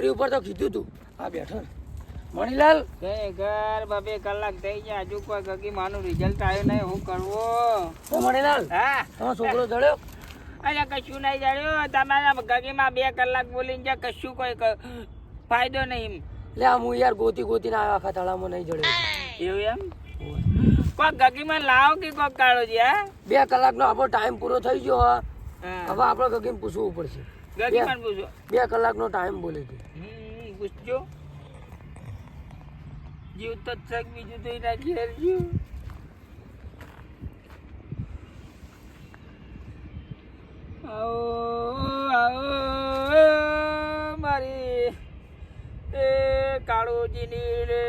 દીકરી ઉપર તો કીધું તું. આ બેઠો મણીલાલ? કે ઘર બબે કલાક થઈ ગયા. હજુ કોઈ ગગી માનું રિઝલ્ટ આવ્યું નહીં. હું કરવો? ઓ મણીલાલ હા. તમારો છોકરો જડ્યો? અરે કશું નહીં જાણ્યું તમારા ગગીમાં બે કલાક બોલીને જ્યાં કશું કોઈ ફાયદો નહીં લે આ હું યાર ગોતી ગોતીને આવ્યો આખા તળાવમાં નહીં જડ્યો. એવું એમ? કોઈ ગગીમાં લાવો કે કોઈ કાળો હા? બે કલાકનો આપણો ટાઈમ પૂરો થઈ ગયો હા. હા. હવે આપણે ગગીને પૂછવું પડશે. ગગીમાં પૂછો બે કલાકનો ટાઈમ બોલે છે. પૂછજો જીવ તો છક બીજું તો એના ઘેર જ્યું. આવો આવો મારી એ કાળોજીની રે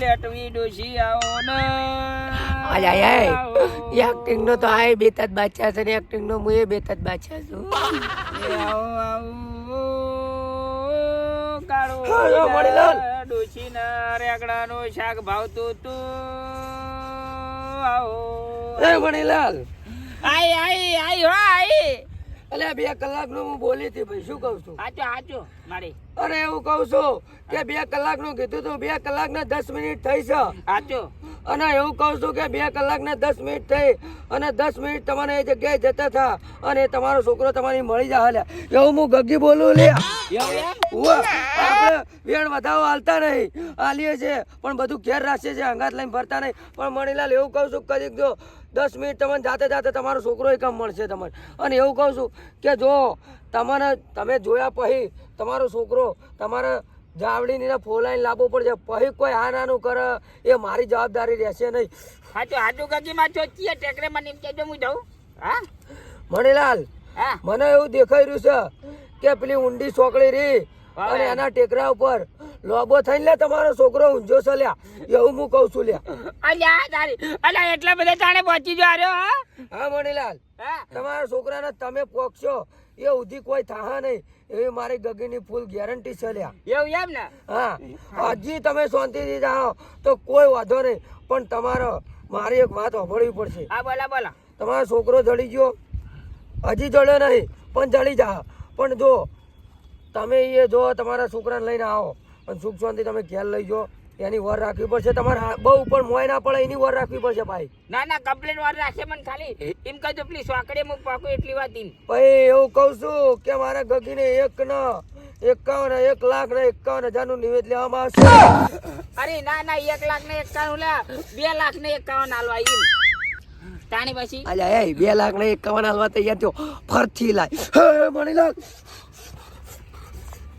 લેટવી ડોસી આવો ને. આય આય એ એક્ટિંગ નો તો આય બે તત બાદશાહ છે ને એક્ટિંગ નો હું એ બે તત બાદશાહ છું. ડોશીના રેગડાનું શાક ભાવતું તું. આવો. એ મણીલાલ આઈ આઈ આઈ હો આઈ અલે બે કલાકનું હું બોલી હતી ભાઈ શું કહું છું? આચો આચો મારી. અરે એવું કહું છું કે બે કલાકનું કીધું તું બે કલાક ને દસ મિનિટ થઈ છે. હાચો અને એવું કહું છું કે બે કલાક ને દસ મિનિટ થઈ અને દસ મિનિટ તમારે એ જગ્યાએ જતા થા અને તમારો છોકરો તમારી મળી જા હાલે એવું હું ગગી બોલું લે. આપણે વેણ વધાવો હાલતા નહીં. હાલીએ છે પણ બધું ઘેર રાખીએ છે અંગાત લઈને ફરતા નહીં. પણ મણીલાલ એવું કહું છું કદીક જો દસ મિનિટ તમને જાતે જાતે તમારો છોકરો એકમ મળશે તમને. અને એવું કહું છું કે જો તમને તમે જોયા પછી તમારો છોકરો તમારે જાવડીને ફોલાઈને લાવવો પડશે પછી કોઈ આ નાનું કરે. એ મારી જવાબદારી રહેશે નહીં. હાચો હાચો ગગી માં ચોચીએ ટેકરે મને એમ કહેજો હું જાઉં. હા? મણીલાલ હા. મને એવું દેખાઈ રહ્યું છે કે પેલી ઊંડી છોકરી રી અને એના ટેકરા ઉપર લોબો થઈને લે તમારો છોકરો ઊંઝો છે લ્યા. એવું હું કહું છું લ્યા. અલ્યા તારી અલ્યા એટલા બધા તાણે પહોંચી જો આર્યો હા. હા મણીલાલ. હા. તમારા છોકરાને તમે પોકશો એ ઉધી કોઈ થાહા નહીં. એવી મારી ગગીની ફૂલ ગેરંટી છે લ્યા. એવું એમ ને? હા. હજી તમે શાંતિથી જાઓ તો કોઈ વાંધો નહીં. પણ તમારો મારી એક વાત સાંભળવી પડશે. હા બોલા બોલા. તમારો છોકરો જડી ગયો? હજી જડ્યો નહીં પણ જડી જા. પણ જો તમે એ જો તમારા છોકરાને લઈને આવો. અને સુખ શાંતિ તમે ઘેર લઈ જો. એની વર રાખવી પડશે. તમારે બહુ પણ મોય ના પડે એની વર રાખવી પડશે ભાઈ. ના ના કમ્પ્લેન વર રાખે મને ખાલી. એમ કહેજો પેલી સોકડે હું પાકું એટલી વાત ઈમ ભાઈ એવું કહું છું કે મારા ગગીને એક ન એકાવન એક લાખ ને એકાવન હજારનું નિવેદ લેવામાં આવશે. અરે ના ના એક લાખ ને એકાવન લે. બે લાખ ને એકાવન હાલવા ઈમ તાણી પછી? અલ્યા એ બે લાખ ને એકાવન હાલવા તૈયાર થયો. ફરથી લાય. હે મણી લાખ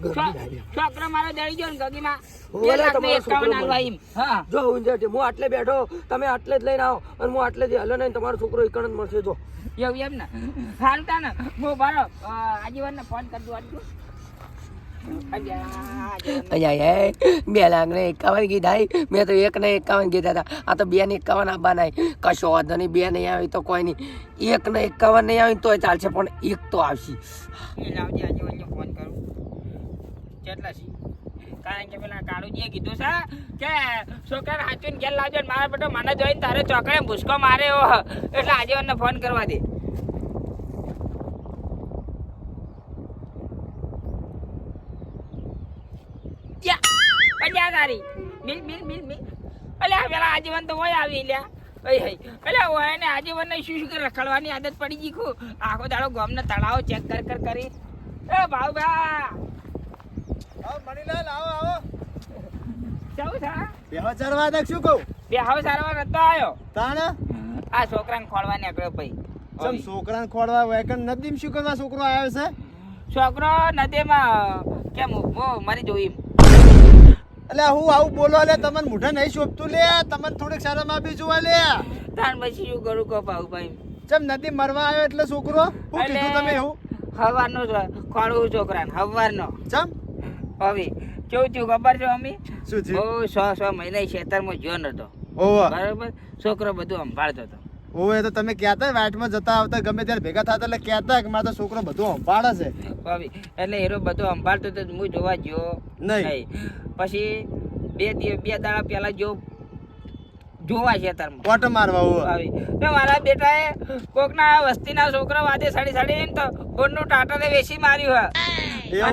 છોકરો મારો દળી ગયો ને ગગીમાં. બે લાખ ને એકાવન હાલવા મળે. ઈમ હા. જો ઊંઝા છે હું આટલે બેઠો તમે આટલે જ લઈને આવો. અને હું આટલે જ હલો નહીં તમારો છોકરો એકણ જ મળશે જો. એવું એમ ને? સારું તા ને હું બારો આજીવન ફોન કરી આજુ બે લાખ ને એકાવન કીધા મેં તો એક ને એકાવન કીધા હતા આ તો બે ને એકાવન આપવાના કશો વાંધો નહીં બે નહીં આવી તો કોઈ નહીં. એક ને એકાવન નહીં આવી તો ચાલશે પણ એક તો આવશે. લાવજે આજીવન ફોન કરું. કેટલા છે? કારણ કે પેલા કાળુજીએ કીધું છે કે છોકરાને હાચવીને ઘેર લાવજો મારા બેટો મને જોઈને તારે ચોકડે ભૂસકો મારે. એટલે આજીવનને ફોન કરવા દે. પેલા આજીવન તો હોય આવી લ્યા. અલ્યા ઓય ને આજીવન ને શું શું રખડવાની આદત પડી ગઈ આખો દાડો ને તળાવ ચેક કર કર એ ભાવભા મણીલાલ આવો આવો. કેવું છે બેહો દે શું કહું? બે હવે સારવાર નતો આવ્યો તાણ? આ છોકરાને ખોળવા નીકળ્યો ભાઈ. છોકરાને ખોડવા વેકન નદીમ શું કરવા છોકરો આવ્યો છે? છોકરો નદીમાં કેમ હું મારી જોઈ એટલે હું આવું બોલો લે તમને મોઢે નહીં શોભતું લે. તમને થોડીક શરમ આપી જોવા લે. તાર પછી શું કરું કહો ભાઈ. ચમ નદી મરવા આવ્યો એટલે છોકરો? હું કીધું તમે એવું? હવારનો ખોળવું છોકરાને હવારનો. ચમ? હવે કેવું થયું ખબર છે અમી શું બહુ થયું સો સો મહિના ખેતરમાં જ્યો નતો બરાબર? છોકરો બધું સંભાળતો હતો. ઓવે તો તમે કહેતા વાટમાં જતા આવતા ગમે ત્યારે ભેગા થતા એટલે કહેતા કે મારો છોકરો બધું સંભાળે છે. એટલે હીરો બધું સંભાળતો તો હું જોવા ગયો નહીં. પછી બે દિવસ બે દાડા પહેલા જો જોવા ખેતરમાં ઓટો મારવા હોવે. આવી. તો મારા બેટાએ કોકના વસ્તીના છોકરા વાદે સાડી એમ તો બોનનું ટાટાને વેચી માર્યું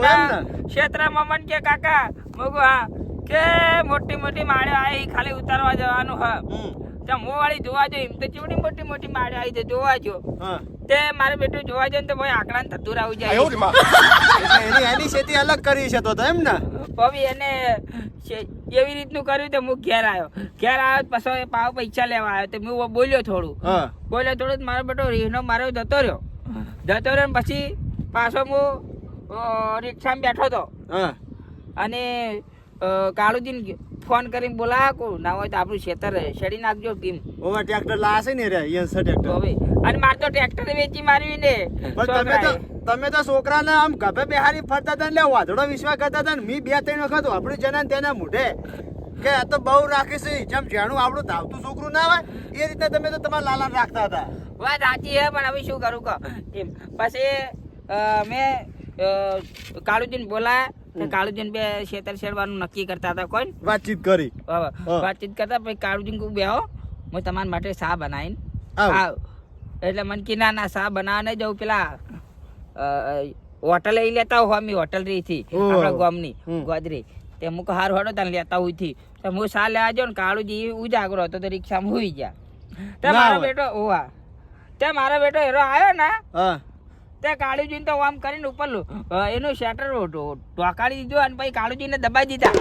હા. ક્ષેત્રમાં મન કે કાકા મગુ હા. કે મોટી મોટી માળે આવી ખાલી ઉતારવા જવાનું હા. હમ. તો હું વાળી જોવા જો એમ તો ચીવડી મોટી મોટી માળે આવી છે જોવા જો. તે મારે બેટું જોવા જાય તો ભાઈ આંકડા ધતુર આવી જાય. એની એની ખેતી અલગ કરી છે તો તો એમ ને? પછી એને છે- એવી રીતનું કર્યું તો હું ઘેર આવ્યો. ઘેર આવ્યો પછી પાવ પૈસા લેવા આવ્યો. તો હું બોલ્યો થોડું. બોલ્યો થોડું મારો બેટો રીહનો મારો જતો રહ્યો. જતો રહ્યો ને પછી પાછો હું રિક્ષામાં બેઠો હતો હા. અને કાળુદીન કાળુજીને ફોન કરીને બોલા કો ના હોય તો આપણું ખેતર શેડી નાખજો કેમ ઓવા ટ્રેક્ટર લાશે ને રે યસ ટ્રેક્ટર. હવે. અને મારે તો ટ્રેક્ટર વેચી માર્યું ને. પણ તમે તો છોકરાને આમ ગભે બેહારી ફરતા હતા ને વાધડો વિશ્વાસ કરતા હતા ને મી બે ત્રણ વખત વાપરી જના ને તેના મોઢે. કે આ તો બહુ રાખીશ જેમ જેણું આપણું ધાવતું છોકરું ના હોય એ રીતે તમે તો તમારા લાલા રાખતા હતા. વાત સાચી હે પણ હવે શું કરું કહો? એમ પછી મેં કાળુજીને બોલાયા તો બે શેતર શેડવાનું નક્કી કરતા હતા કોઈ. વાતચીત કરી. વાતચીત કરતા પછી કાળુજીને કહું બેહો હું તમારા માટે શા બનાવીને આવ. એટલે મને કે ના ના શા બનાવવા નહીં જવું પેલા હોટલ એ લેતા હો અમે હોટલ રહી થી આપણા ગામની. ગોદરી. તે મુક હાર હોડો તને લેતા હોયથી તો હું સા લેવા જાઉં ને કાળુજી ઉજાગરો હતો તો રિક્ષામાં હુઈ ગયા. તે મારો બેટો ઓવા તે મારો બેટો હેરો આવ્યો ને તે કાળુજીને તો આમ કરીને ઉપર એનું શેટર ટોકાળી દીધું અને પછી કાળુજીને દબાઈ દીધા.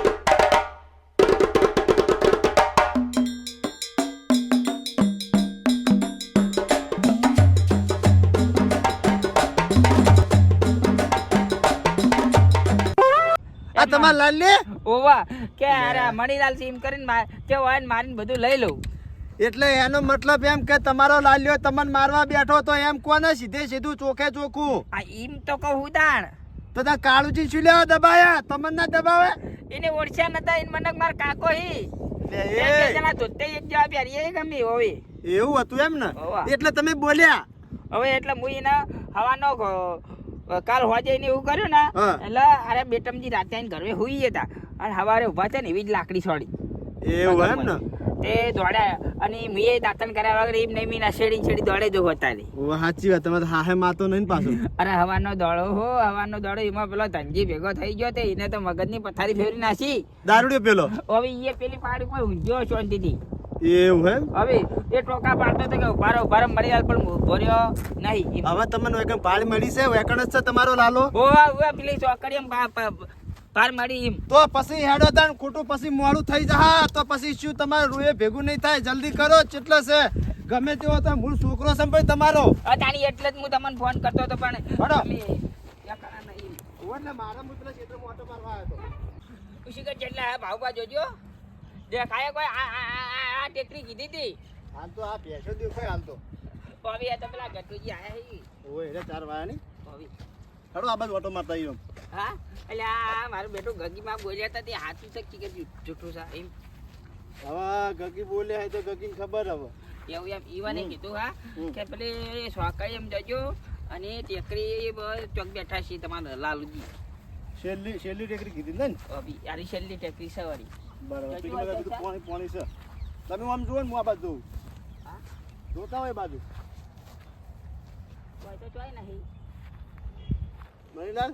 તમારા લાલે ઓવા કે અરે મણીલાલ સીમ કરીને તે કે હોય ને મારીને બધું લઈ લઉં. એટલે એનો મતલબ એમ કે તમારો લાલ્યો તમને મારવા બેઠો તો એમ કોને સીધે સીધું ચોખે ચોખું? આ ઈમ તો કહું દાણ તો તા કાળુજી શું લેવા દબાયા? તમને ના દબાવે? એને ઓળખ્યા નતા એને મને માર કાકો હી. એવું હતું એમ ને? એટલે તમે બોલ્યા. હવે એટલે હું એના હવાનો કાલ હોજે એને એવું કર્યું ને એટલે અરે બેટમજી રાતે આઈને ઘરે હુઈ જતા અને હવારે ઊભા છે ને એવી જ લાકડી છોડી. એવું એમ ને? તે દોડ્યા. અને મેં દાંતન કર્યા વગર એમ નહીં મીના શેડી શેડી દોડે જો હતા ઓ સાચી વાત. તમે હાહે માતો નહીં ને પાછું. અરે હવાનો દોડો હો હવાનો દોડો એમાં પેલો ધનજી ભેગો થઈ ગયો તે એને તો મગજની પથારી ફેરી નાખી. દારૂડિયો પેલો? હવે એ પેલી પાડી પર ઊંઝ્યો શાંતિથી એવું એમ? હવે એ ટોકા પાડતો તો કે ઉભારો ઉભારો મળી જાય પણ ઊભો રહ્યો નહીં. હવે તમને પાળી મળી છે વેકણ જ છે તમારો લાલો? ઓવા ઓવા પેલી ચોકડી એમ પાર મળી એમ. તો પછી હેડો તાણ ખોટું પછી મોડું થઈ જા તો પછી શું તમારું રૂએ ભેગું નહીં થાય? જલ્દી કરો કેટલો છે? ગમે તેવો તો મૂળ છોકરો છે ભાઈ તમારો અતાણી એટલે જ હું તમને ફોન કરતો હતો પણ હડો. એટલે મારા મુતલે ક્ષેત્રમાં ઓટો મારવા આવ્યો હતો. ખુશી કે જેટલા હે જોજો. દેખાય કોઈ આ આ ટેકરી કીધી હતી હાલ તો આ ભેંસો દેખાય હાલ તો. હવે આ તો પેલા ગટુજી આયા હી. ઓય રે ચાર વાયા ની હવે હડો આ બાજુ ઓટો મારતા આવ્યો હા? એટલે આ મારું બેટું ગગીમાં બોલ્યા હતા તે હાથું છે કે જૂઠું સા એમ. હવે ગગી બોલે હે તો ગગીને ખબર હવે. એવું એમ ઈવાને. કીધું હા? કે પેલી સોકાઈ એમ જજો અને ટેકરી ચોક બેઠા છે તમારા લાલુજી. છેલ્લી છેલ્લી ટેકરી કીધી ને? ભાભી યારી છેલ્લી ટેકરી વળી. બરાબર. પોણી પોણી છે. તમે આમ જુઓ ને હું આ બાજુ જોઉં. જોતા હોય બાજુ. મણીલાલ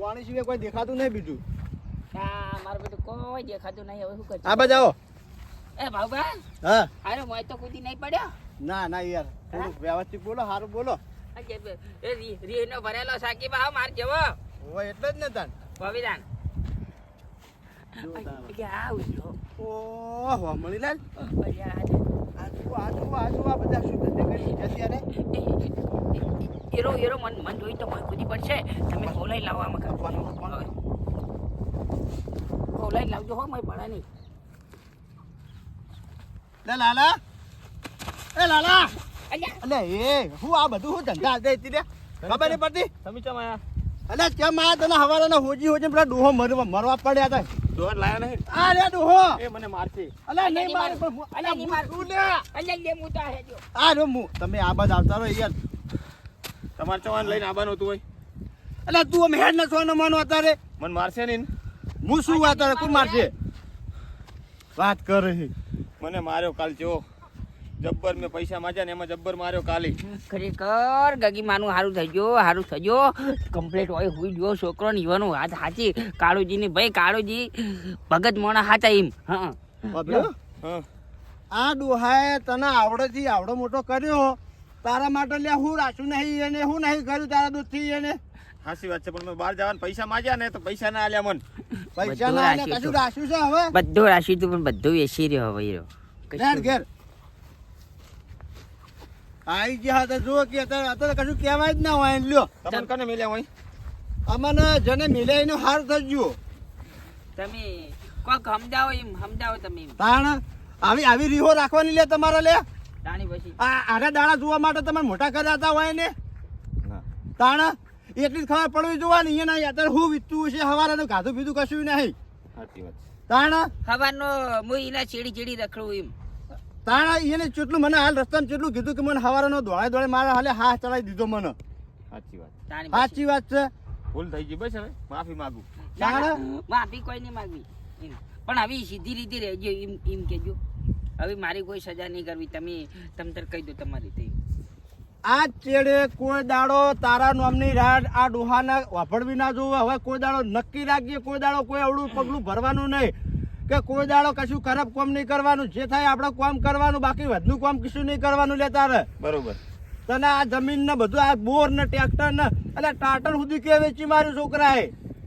પાણી સિવાય કોઈ દેખાતું નહીં બીજું. મારું બધું કોઈ દેખાતું નહીં. હવે શું કરશું? આ બાજુ આવો. એ ભાવભા હા. અરે મોય તો કૂદી નહીં પડ્યો? ના ના યાર. થોડુંક વ્યવસ્થિત બોલો સારું બોલો. એ રી- રીહનો ભરેલો સાકી ભાવ માર જેવો. હોય એટલે જ ને તાન. આવ જો ઓહો મણીલાલ આજુ આજુ આજુ આ બધા શું ધંધે કરી અત્યારે એ- એ- એરો એરો મન મન જોઈ તો કૂદી પડશે તમે બોલાઈ લાવો આમાં કાં. કોણ, કોણ? બોલાઈ લાવજો હો મેં પડા નહીં લે લાલા એ લાલા અલે એ હું આ બધું હું ધંધા લે ખબર નહીં પડતી સમીચા ચમ આયા અલે કેમ આ તને હવારાના હોજી હોજી પેલા ડોહો મરવા મરવા પડ્યા હતા ડોહો લાયા નહીં. આ રે ડોહો. એ મને મારશે. અલે અલ્યા, નહીં મારે માર. પણ હું- અલ્યા, નહીં માર. તું લે. અલ્યા લે હું તો આ રો મુ તમે આ બાજ આવતા રહો યાર તમાર ચવાન લઈને આવવાનું હતું હોય અલે તું અમે હેડ ના સોનો માનો અત્યારે. મને મારશે નહીં ને? હું શું વાત કરે? કોણ મારશે? વાત કરે છે મને માર્યો કાલ જો જબ્બર મેં પૈસા માજા ને એમાં જબ્બર માર્યો કાલી. ખરેખર ગગી માનું સારું થઈ ગયો સારું થયો કમ્પ્લીટ હોય હુઈ ગયો છોકરો ને યુવાનો હાથ સાચી. કાળુજી ની ભાઈ કાળુજી ભગત મોણા હાચા એમ. હા હા. આ ડોહાએ તને આવડેથી આવડો મોટો કર્યો. તારા માટે લે હું રાખ્યું નહીં એને હું નહીં કર્યું તારા દૂધથી એને. સાચી વાત છે પણ મેં બહાર જવાના પૈસા માંગ્યા ને તો પૈસા ના આલ્યા મન. પૈસા ના આલ્યા રાખ્યું કશું રાખ્યું છે હવે? બધું રાશી તું પણ બધું વેચી રહ્યો હવે હીરો. ઘેર. આઈ ગયા હતા જુઓ કે અત્યારે અત્યારે કશું કહેવાય જ ના હોય એને લ્યો. તમને કને મિલ્યા હોય? અમને જેને મિલ્યા એનો હાર થઈ ગયું. તમે કોક સમજાવો એમ સમજાવો તમે એમ. તાણ આવી આવી રીહો રાખવાની લે તમારે લે. તાણી પછી. આ આરે દાણા જોવા માટે તમે મોટા કરાતા હોય ને? તાણ એટલી જ ખબર પડવી જોવાની નહીં અત્યારે હું વીતતું છે હવારે ગાધું પીધું કશું નહીં. તાણ વાત નો હું એના ચીડી ચીડી રખડું એમ. તાણ એને જેટલું મને હાલ રસ્તામાં કેટલું કીધું કે મને હવારેનો દોડે દોડે મારા હાલે હા ચડાવી દીધો મને. સાચી વાત. તાણી સાચી વાત છે. ભૂલ થઈ ગઈ બસ હવે માફી માંગુ. ના, ના, માફી કોઈ નહીં માંગવી. પણ આવી સીધી રીતે રહેજો એમ એમ કહેજો. હવે મારી કોઈ સજા નહીં કરવી. તમે તમતર કહી દો તમારી રીતે. આ ચેડે કોઈ દાડો તારા નામની રાડ આ ડોહાના વાપરવી ના જોવે. હવે કોઈ દાડો નક્કી રાખજે કોઈ દાડો કોઈ અવળું પગલું ભરવાનું નહીં. કે કોઈ દાડો કશું ખરાબ કોમ નહીં કરવાનું. જે થાય આપણે કોમ કરવાનું બાકી વધનું કોમ કશું નહીં કરવાનું લેતા રે બરોબર. તને આ જમીન ને બધું આ બોર ને ટ્રેક્ટર ને એટલે ટાટર સુધી કે વેચી માર્યું છોકરાએ?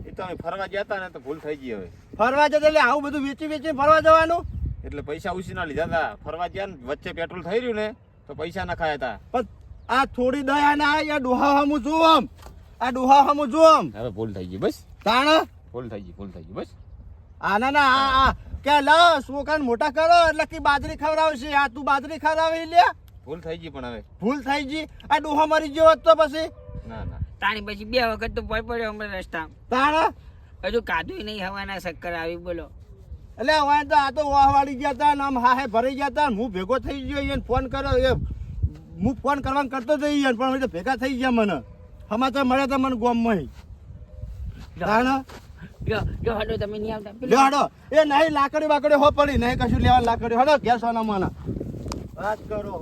એ તો અમે ફરવા હતા ને તો ભૂલ થઈ ગઈ હવે. ફરવા જતા એટલે આવું બધું વેચી વેચી ફરવા જવાનું? એટલે પૈસા ઉછીના લીધા હતા ફરવા ગયા ને વચ્ચે પેટ્રોલ થઈ રહ્યું ને તો પૈસા ના ખાયા હતા પણ આ થોડી દયા ના આ ડોહા હમુ જોમ આ ડોહા હમુ જોમ હવે ભૂલ થઈ ગઈ બસ. તાણ? ભૂલ થઈ ગઈ ભૂલ થઈ ગઈ બસ. આના ના ના આ આ. કે લ છોકરાને મોટા કરો? એટલે કે બાજરી ખવડાવશે. આ તું બાજરી ખવડાવી લે. ભૂલ થઈ ગઈ પણ હવે. ભૂલ થઈ ગઈ. આ ડોહા મરી ગયો હોત તો પછી? ના ના. તાણી પછી બે વખત તો ભય પડ્યો અમે રસ્તા. તાણ? હજુ કાધું નહીં હવાના શક્કર આવી બોલો. એટલે હવે તો આ તો વાહ વાળી ગયા તા ને આમ હાહે ભરાઈ ગયા તા હું ભેગો થઈ ગયો એને ફોન કર્યો. એ હું ફોન કરવાનું કરતો જ એને પણ હવે તો ભેગા થઈ ગયા મને. સમાચાર મળ્યા તા મને ગોમમાં. તાણ? હડો તમે નહીં આવતા. હડો એ નહીં, લાકડી બાકડી હો પડી. નહીં કશું લેવા લાકડી. હડો, ઘેર સોના મને વાત કરો